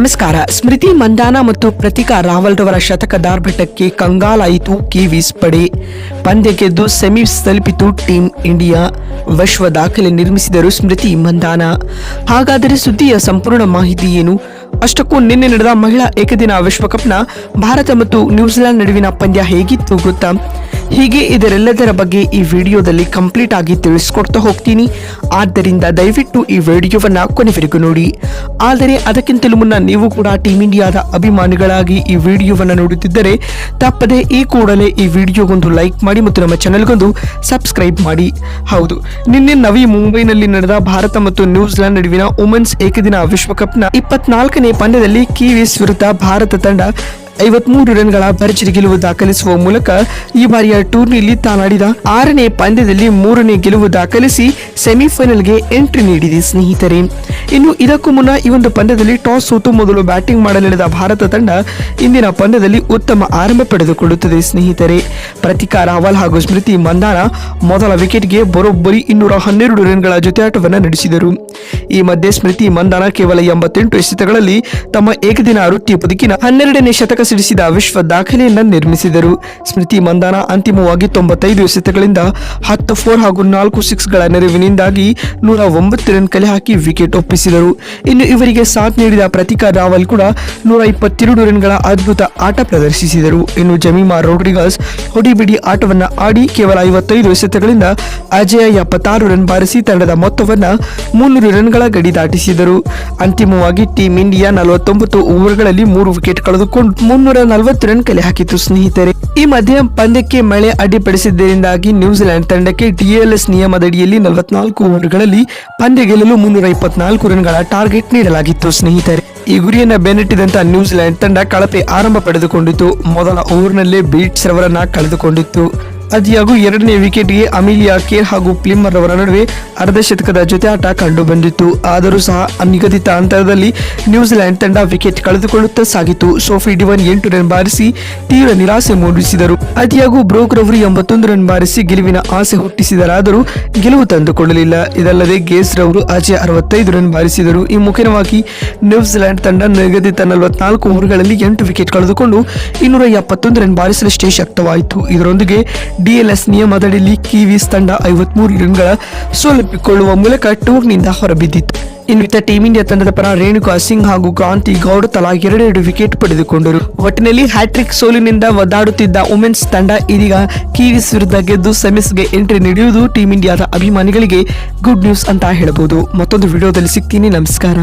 ನಮಸ್ಕಾರ. ಸ್ಮೃತಿ ಮಂದಾನ ಮತ್ತು ಪ್ರತಿಕಾ ರಾವಲ್ ರವರ ಶತಕ ದಾರ್ಭಟಕ್ಕೆ ಕಂಗಾಲಾಯಿತು ಕಿವೀಸ್ ಪಡೆ. ಪಂದ್ಯ ಗೆದ್ದು ಸೆಮೀಸ್ ತಲುಪಿತು ಟೀಂ ಇಂಡಿಯಾ. ವಿಶ್ವ ದಾಖಲೆ ನಿರ್ಮಿಸಿದರು ಸ್ಮೃತಿ ಮಂದಾನ. ಹಾಗಾದರೆ ಸುದ್ದಿಯ ಸಂಪೂರ್ಣ ಮಾಹಿತಿ ಏನು? ಅಷ್ಟಕ್ಕೂ ನಿನ್ನೆ ನಡೆದ ಮಹಿಳಾ ಏಕದಿನ ವಿಶ್ವಕಪ್ನ ಭಾರತ ಮತ್ತು ನ್ಯೂಜಿಲೆಂಡ್ ನಡುವಿನ ಪಂದ್ಯ ಹೇಗಿತ್ತು ಗೊತ್ತಾ? ಹೀಗೆ ಇದರೆಲ್ಲದರ ಬಗ್ಗೆ ಈ ವಿಡಿಯೋದಲ್ಲಿ ಕಂಪ್ಲೀಟ್ ಆಗಿ ತಿಳಿಸ್ಕೊಡ್ತಾ ಹೋಗ್ತೀನಿ. ಆದ್ದರಿಂದ ದಯವಿಟ್ಟು ಈ ವಿಡಿಯೋವನ್ನ ಕೊನೆವರೆಗೂ ನೋಡಿ. ಆದರೆ ಅದಕ್ಕಿಂತಲೂ ಮುನ್ನ ನೀವು ಕೂಡ ಟೀಮ್ ಇಂಡಿಯಾದ ಅಭಿಮಾನಿಗಳಾಗಿ ಈ ವಿಡಿಯೋವನ್ನು ನೋಡುತ್ತಿದ್ದರೆ ತಪ್ಪದೆ ಈ ಕೂಡಲೇ ಈ ವಿಡಿಯೋಗೊಂದು ಲೈಕ್ ಮಾಡಿ ಮತ್ತು ನಮ್ಮ ಚಾನೆಲ್ಗೊಂದು ಸಬ್ಸ್ಕ್ರೈಬ್ ಮಾಡಿ. ಹೌದು, ನಿನ್ನೆ ನವಿ ಮುಂಬೈನಲ್ಲಿ ನಡೆದ ಭಾರತ ಮತ್ತು ನ್ಯೂಜಿಲೆಂಡ್ ನಡುವಿನ ವುಮೆನ್ಸ್ ಏಕದಿನ ವಿಶ್ವಕಪ್ನ ಇಪ್ಪತ್ನಾಲ್ಕನೇ ಪಂದ್ಯದಲ್ಲಿ ಕಿವೀಸ್ ವಿರುದ್ಧ ಭಾರತ ತಂಡ ಐವತ್ಮೂರು ರನ್ಗಳ ಭರ್ಜರಿ ಗೆಲುವು ದಾಖಲಿಸುವ ಮೂಲಕ ಈ ಬಾರಿಯ ಟೂರ್ನಿಯಲ್ಲಿ ತಾನಾಡಿದ ಆರನೇ ಪಂದ್ಯದಲ್ಲಿ ಮೂರನೇ ಗೆಲುವು ದಾಖಲಿಸಿ ಸೆಮಿಫೈನಲ್ಗೆ ಎಂಟ್ರಿ ನೀಡಿದೆ ಸ್ನೇಹಿತರೆ. ಇನ್ನು ಇದಕ್ಕೂ ಮುನ್ನ ಈ ಒಂದು ಪಂದ್ಯದಲ್ಲಿ ಟಾಸ್ ಸೋತು ಮೊದಲು ಬ್ಯಾಟಿಂಗ್ ಮಾಡಲಿಳಿದ ಭಾರತ ತಂಡ ಇಂದಿನ ಪಂದ್ಯದಲ್ಲಿ ಉತ್ತಮ ಆರಂಭ ಪಡೆದುಕೊಳ್ಳುತ್ತದೆ ಸ್ನೇಹಿತರೆ. ಪ್ರತಿಕಾ ರಾವಲ್ ಹಾಗೂ ಸ್ಮೃತಿ ಮಂದಾನ ಮೊದಲ ವಿಕೆಟ್ಗೆ ಬರೋಬ್ಬರಿ ಇನ್ನೂರ ಹನ್ನೆರಡು ರನ್ಗಳ ಜೊತೆಯಾಟವನ್ನು ನಡೆಸಿದರು. ಈ ಮಧ್ಯೆ ಸ್ಮೃತಿ ಮಂದಾನ ಕೇವಲ ಎಂಬತ್ತೆಂಟು ಎಸೆತಗಳಲ್ಲಿ ತಮ್ಮ ಏಕದಿನ ವೃತ್ತಿ ಬದುಕಿನ ಹನ್ನೆರಡನೇ ಶತಕ ಸಿಡಿಸಿದ ವಿಶ್ವ ದಾಖಲೆಯನ್ನು ನಿರ್ಮಿಸಿದರು. ಸ್ಮೃತಿ ಮಂದಾನ ಅಂತಿಮವಾಗಿ ತೊಂಬತ್ತೈದು ಎಸೆತಗಳಿಂದ ಹತ್ತು ಫೋರ್ ಹಾಗೂ ನಾಲ್ಕು ಸಿಕ್ಸ್ಗಳ ನೆರವಿನಿಂದಾಗಿ ನೂರ ಒಂಬತ್ತು ರನ್ ಕಲೆ ಹಾಕಿ ವಿಕೆಟ್ ಒಪ್ಪಿಸಿದರು. ಇನ್ನು ಇವರಿಗೆ ಸಾಥ್ ನೀಡಿದ ಪ್ರತಿಕಾ ರಾವಲ್ ಕೂಡ ನೂರ ಇಪ್ಪತ್ತೆರಡು ರನ್ಗಳ ಅದ್ಭುತ ಆಟ ಪ್ರದರ್ಶಿಸಿದರು. ಇನ್ನು ಜಮೀಮಾ ರೋಡ್ರಿಗಸ್ ಹೊಡಿಬಿಡಿ ಆಟವನ್ನ ಆಡಿ ಕೇವಲ ಐವತ್ತೈದು ಎಸೆತಗಳಿಂದ ಅಜಯ ಎಪ್ಪತ್ತಾರು ರನ್ ಬಾರಿಸಿ ತಂಡದ ಮೊತ್ತವನ್ನು ಮುನ್ನೂರು ರನ್ಗಳ ಗಡಿ ದಾಟಿಸಿದರು. ಅಂತಿಮವಾಗಿ ಟೀಂ ಇಂಡಿಯಾ ನಲವತ್ತೊಂಬತ್ತು ಓವರ್ಗಳಲ್ಲಿ ಮೂರು ವಿಕೆಟ್ ಕಳೆದುಕೊಂಡು ಮುನ್ನೂರ ನಲವತ್ತು ರನ್ ಕಲೆ ಹಾಕಿತು ಸ್ನೇಹಿತರೆ. ಈ ಮಧ್ಯೆ ಪಂದ್ಯಕ್ಕೆ ಮಳೆ ಅಡ್ಡಿಪಡಿಸಿದ್ದರಿಂದಾಗಿ ನ್ಯೂಜಿಲೆಂಡ್ ತಂಡಕ್ಕೆ ಟಿಎಲ್ಎಸ್ ನಿಯಮದಡಿಯಲ್ಲಿ ನಲವತ್ನಾಲ್ಕು ಓವರ್ಗಳಲ್ಲಿ ಪಂದ್ಯ ಗೆಲ್ಲಲು ಮುನ್ನೂರ ಇಪ್ಪತ್ನಾಲ್ಕು ರನ್ಗಳ ಟಾರ್ಗೆಟ್ ನೀಡಲಾಗಿತ್ತು ಸ್ನೇಹಿತರೆ. ಈ ಗುರಿಯನ್ನ ಬೆನ್ನಟ್ಟಿದಂತ ನ್ಯೂಜಿಲೆಂಡ್ ತಂಡ ಕಳಪೆ ಆರಂಭ ಪಡೆದುಕೊಂಡಿತು. ಮೊದಲ ಓವರ್ನಲ್ಲೇ ಬೀಟ್ಸ್ ರವರನ್ನ ಕಳೆದುಕೊಂಡಿತ್ತು. ಅದಿಯಾಗೂ ಎರಡನೇ ವಿಕೆಟ್ಗೆ ಅಮಿಲಿಯಾ ಕೇರ್ ಹಾಗೂ ಪ್ಲಿಮ್ಮರ್ ಅವರ ನಡುವೆ ಅರ್ಧ ಶತಕದ ಜೊತೆ ಆಟ ಕಂಡು ಬಂದಿತ್ತು ಆದರೂ ಸಹ ನಿಗದಿತ ಅಂತರದಲ್ಲಿ ನ್ಯೂಜಿಲೆಂಡ್ ತಂಡ ವಿಕೆಟ್ ಕಳೆದುಕೊಳ್ಳುತ್ತಾ ಸಾಗಿತು. ಸೋಫಿ ಡಿವನ್ ಎಂಟು ರನ್ ಬಾರಿಸಿ ತೀವ್ರ ನಿರಾಸೆ ಮೂಡಿಸಿದರು. ಅತಿಯಾಗೂ ಬ್ರೋಕ್ ರವರು ಎಂಬತ್ತೊಂದು ರನ್ ಬಾರಿಸಿ ಗೆಲುವಿನ ಆಸೆ ಹುಟ್ಟಿಸಿದರಾದರೂ ಗೆಲುವು ತಂದುಕೊಳ್ಳಲಿಲ್ಲ ಇದಲ್ಲದೆ ಗೇಸ್ ರವರು ಅಜಯ್ ಅರವತ್ತೈದು ರನ್ ಬಾರಿಸಿದರು. ಈ ಮುಖ್ಯವಾಗಿ ನ್ಯೂಜಿಲೆಂಡ್ ತಂಡ ನಿಗದಿತ ನಲವತ್ನಾಲ್ಕು ಓವರ್ಗಳಲ್ಲಿ ಎಂಟು ವಿಕೆಟ್ ಕಳೆದುಕೊಂಡು ಇನ್ನೂರ ಎಪ್ಪತ್ತೊಂದು ರನ್ ಬಾರಿಸಲಷ್ಟೇ ಶಕ್ತವಾಯಿತು. ಇದರೊಂದಿಗೆ ಡಿಎಲ್ಎಸ್ ನಿಯಮದಡಿಯಲ್ಲಿ ಕಿವೀಸ್ ತಂಡ ಐವತ್ಮೂರು ರನ್ಗಳ ಸೋಲಪ್ಪಿಕೊಳ್ಳುವ ಮೂಲಕ ಟೂರ್ನಿಂದ ಹೊರಬಿದ್ದಿತ್ತು ಇನ್ನಿತ ಟೀಂ ಇಂಡಿಯಾ ತಂಡದ ಪರ ರೇಣುಕಾ ಸಿಂಗ್ ಹಾಗೂ ಕ್ರಾಂತಿ ಗೌಡ ತಲಾ ಎರಡೆರಡು ವಿಕೆಟ್ ಪಡೆದುಕೊಂಡರು. ಒಟ್ಟಿನಲ್ಲಿ ಹ್ಯಾಟ್ರಿಕ್ ಸೋಲಿನಿಂದ ಒದ್ದಾಡುತ್ತಿದ್ದ ವುಮೆನ್ಸ್ ತಂಡ ಇದೀಗ ಕಿವೀಸ್ ವಿರುದ್ಧ ಗೆದ್ದು ಸೆಮಿಸ್ಗೆ ಎಂಟ್ರಿ ನೀಡುವುದು ಟೀಂ ಇಂಡಿಯಾದ ಅಭಿಮಾನಿಗಳಿಗೆ ಗುಡ್ ನ್ಯೂಸ್ ಅಂತ ಹೇಳಬಹುದು. ಮತ್ತೊಂದು ವಿಡಿಯೋದಲ್ಲಿ ಸಿಗ್ತೀನಿ. ನಮಸ್ಕಾರ.